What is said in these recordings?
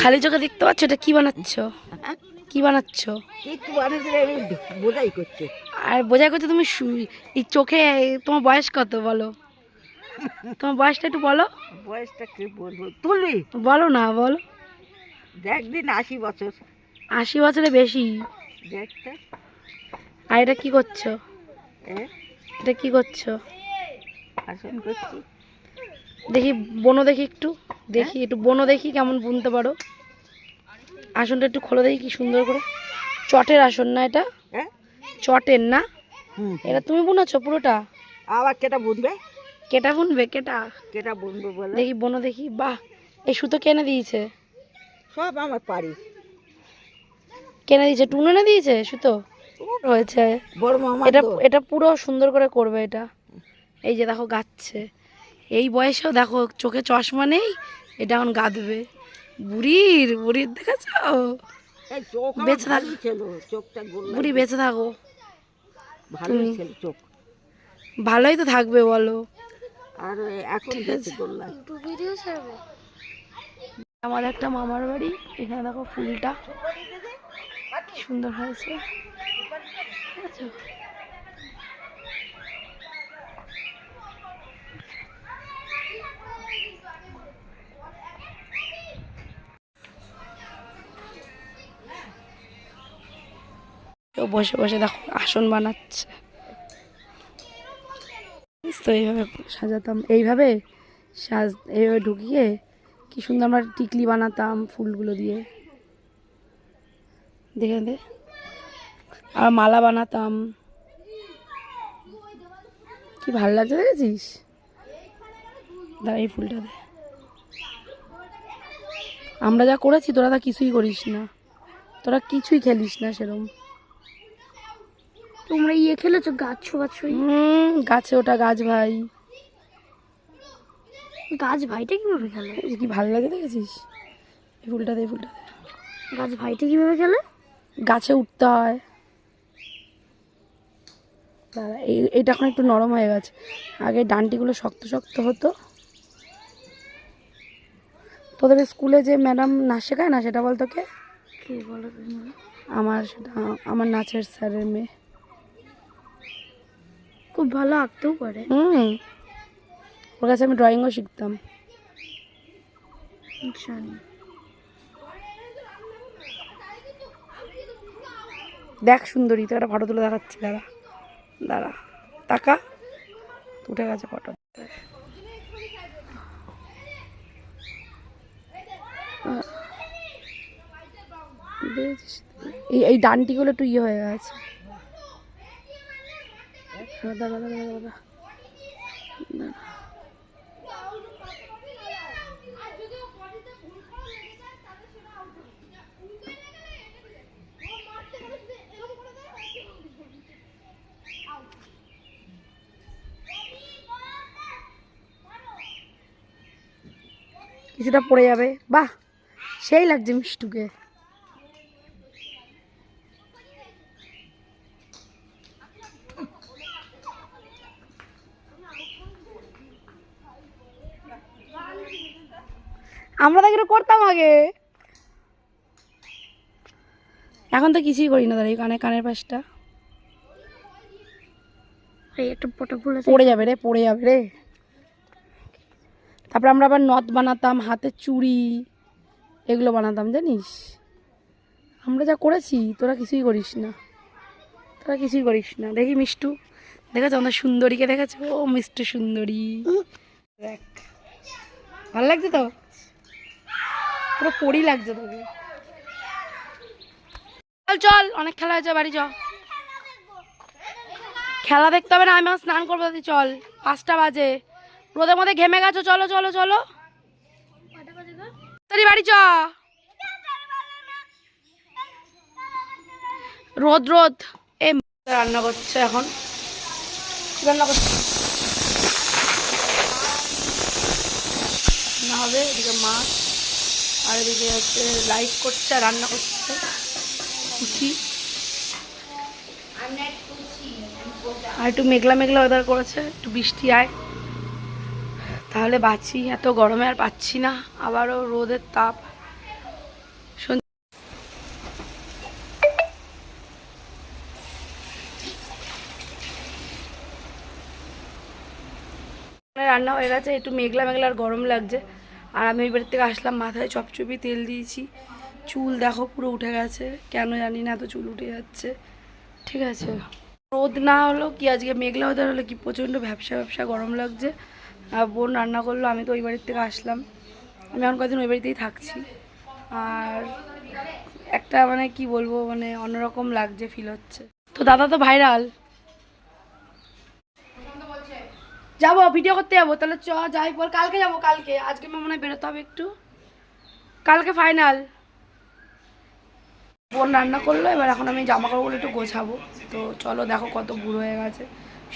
খালি চোখে দেখতে পাচ্ছ? এটা কি বানাচ্ছ? কি বানাচ্ছ? বোঝাই করছে আর বোঝাই করছ তুমি এই চোখে তোমার বয়স কত বলো? তোমার বয়সটা একটু বলো। বয়সটা কি বলব? তুলবি বলো না বলো। দেখ দিন আশি বছর। আশি বছরে বেশি। দেখতে আর এটা কি করছ? এটা কি করছ? আসন করছি। দেখি বনো দেখি একটু। দেখি একটু বনো দেখি কেমন বুনতে পারো। আসনটা একটু খোলো দেখি কি সুন্দর করে। চটের আসন না এটা? হ্যাঁ? চটের না? এটা তুমি বুনেছো পুরোটা? আবার কেটা বুনবে? কেটা বুনবে? কেটা? কেটা বুনবে বলে? দেখি বনো দেখি। বাহ এই সুতো কেনে দিয়েছে? সব আমার পারি কেনে দিয়েছে? টুন এনে দিয়েছে সুতো? রয়েছে। এটা এটা পুরো সুন্দর করে করবে এটা। এই যে দেখো গাচ্ছে। এই বয়সেও দেখো চোখে চশমা নেই এটা এখন গাঁদবে। বুড়ির বুড়ির দেখেছ? বেঁচে থাক। বুড়ি বেঁচে থাকো। ভালোই চোখ। ভালোই তো থাকবে বলো। আমার একটা মামার বাড়ি এখানে দেখো ফুলটা। কি সুন্দর হয়েছে। কেউ বসে বসে দেখো, আসন বানাচ্ছে। তো এইভাবে সাজাতাম। এইভাবে সাজ, এইভাবে ঢুকিয়ে কি সুন্দর আমরা টিকলি বানাতাম ফুলগুলো দিয়ে। দেখে দে। আর মালা বানাতাম। কি ভালো লাগছে দেখেছিস? দাঁড়া এই ফুলটা দে। আমরা যা করেছি, তোরা তা কিছুই করিস না। তোরা কিছুই খেলিস না সেরম। তোমরা ইয়ে খেলেছো? গাছ ছোঁয়াছ হুম গাছে ওটা গাছ ভাই। গাছ ভাইটা কীভাবে খেলে? কি ভালো লাগে দেখেছিস? এই ফুলটা দে ফুলটা দে। গাছ ভাইটা কীভাবে খেলে? গাছে উঠতে হয়। এই এইটা এখন একটু নরম হয়ে গেছে। আগে ডান্টিগুলো শক্ত শক্ত হতো। তোদের স্কুলে যে ম্যাডাম নাচ শেখায় না সেটা বল তোকে? কে বলো আমার সেটা আমার নাচের স্যারের মেয়ে। খুব ভালো আঁকতেও পারে। হুম। ওর কাছে আমি ড্রয়িংও শিখতাম। দেখ সুন্দরী তো একটা ফটো তুলে দেখাচ্ছি দাঁড়া। দাঁড়া। টাকা উঠে গেছে ফটো এই এই ডানটিগুলো একটু ইয়ে হয়ে গেছে। কিছুটা পড়ে যাবে। বাহ সেই লাগছে মিষ্টুকে। আমরা তো এগুলো করতাম আগে। এখন তো কিছুই করি না দাঁড়িয়ে কানে কানের পাশটা। এই একটা পটা ফুল পড়ে যাবে রে পড়ে যাবে রে। তারপরে আমরা আবার নথ বানাতাম হাতের চুড়ি এগুলো বানাতাম জানিস? আমরা যা করেছি তোরা কিছুই করিস না। তোরা কিছুই করিস না। দেখি মিষ্টু দেখেছ আমাদের সুন্দরীকে দেখেছ ও মিষ্টু সুন্দরী। দেখ। ভালো লাগছে তো? পুরো পরি লাগছে তোকে। চল চল, অনেক খেলা হয়েছে, বাড়ি চল খেলা দেখতে হবে না, আমি স্নান করব চল, পাঁচটা বাজে। রোদের মধ্যে ঘেমে গেছো, চলো চলো চলো। বাড়ি চ। রোদ রোদ। এ রান্না করছে এখন। রান্না করছে? রান্না হবে, এদিকে মাছ। আর এদিকে হচ্ছে লাইক করছে আর রান্না করছে। খুশি আর একটু মেঘলা মেঘলা ওয়েদার করেছে, একটু বৃষ্টি আয়। তাহলে বাঁচি, এত গরমে আর পাচ্ছি না। আবারও রোদের তাপ। রান্না হয়ে গেছে, একটু মেঘলা মেঘলা আর গরম লাগছে। আর আমি ওই বাড়ির থেকে আসলাম, মাথায় চপচপি তেল দিয়েছি। চুল দেখো পুরো উঠে গেছে। কেন জানি না, এত চুল উঠে যাচ্ছে। ঠিক আছে। রোদ না হলো কি, আজকে মেঘলা হতে হলো কি, প্রচণ্ড ব্যবসা ব্যবসা গরম লাগছে। আর বোন রান্না করল, আমি তো ওই বাড়ির থেকে আসলাম। আমি এখন কদিন ওই বাড়িতেই থাকছি। আর একটা মানে কি বলব মানে অন্যরকম লাগছে ফিল হচ্ছে। তো দাদা তো ভাইরাল যাব ভিডিও করতে যাব তাহলে চ যাই বল কালকে যাব কালকে। আজকে আমার মনে হয় বেরোতে হবে একটু। কালকে ফাইনাল বোন রান্না করল এবার এখন আমি জামা কাপড়গুলো একটু গোছাবো। তো চলো দেখো কত বুড়ো হয়ে গেছে।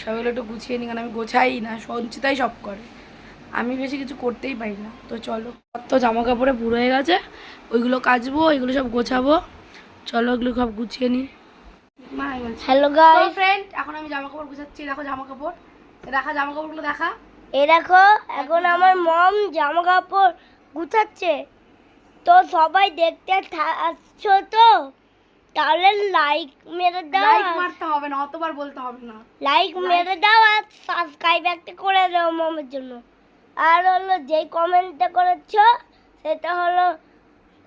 সবগুলো একটু গুছিয়ে নিই কারণ আমি গোছাই না সঞ্চিতাই সব করে। আমি বেশি কিছু করতেই পারি না। তো চলো কত জামা কাপড়ে বুড়ো হয়ে গেছে। ওইগুলো কাচবো ওইগুলো সব গোছাবো। চলো ওগুলো সব গুছিয়ে নিই। হ্যালো তো গাইস ফ্রেন্ড এখন আমি জামা কাপড় গুছাচ্ছি দেখো জামা কাপড় দেখা জামা কাপড়গুলো দেখা। এই দেখো এখন আমার মম জামা কাপড় গুছাচ্ছে। তো সবাই দেখতে আসছো তো? তাহলে লাইক মেরে দাও লাইক মারতে হবে না অতবার বলতে হবে না। লাইক মেরে দাও আর সাবস্ক্রাইব একটা করে দাও মমের জন্য। আর হলো যেই কমেন্টটা করেছ সেটা হলো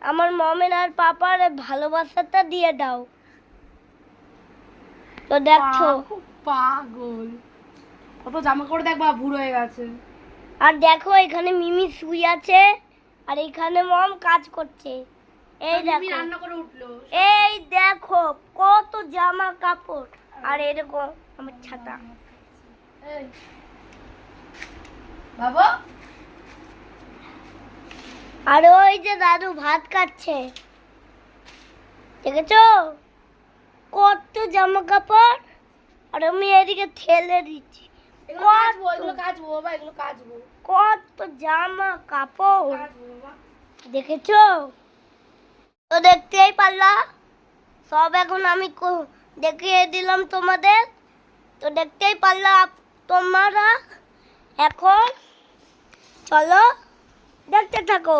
আমার মমের আর পাপার ভালোবাসাটা দিয়ে দাও। তো দেখছ। পাগল। কত জামা কাপড় দেখবা বুড়ো হয়ে গেছে। আর দেখো এখানে মিমি শুই আছে আর এখানে মম কাজ করছে। এই দেখো। রান্না করে উঠল। এই দেখো কত জামা কাপড়। আর এরকম আমার ছাতা। বাবা? আর ওই যে দাদু ভাত খাচ্ছে। দেখেছ? কত জামা কাপড়। আর আমি এদিকে ঠেলে দিচ্ছি। কাচবো এগুলো কাচবো বাবা এগুলো কাচবো। কত জামা কাপড়? দেখেছ? তো দেখতেই পারলা? সব এখন আমি দেখিয়ে দিলাম তোমাদের। তো দেখতেই পারলা তোমরা? এখন চলো দেখতে থাকো।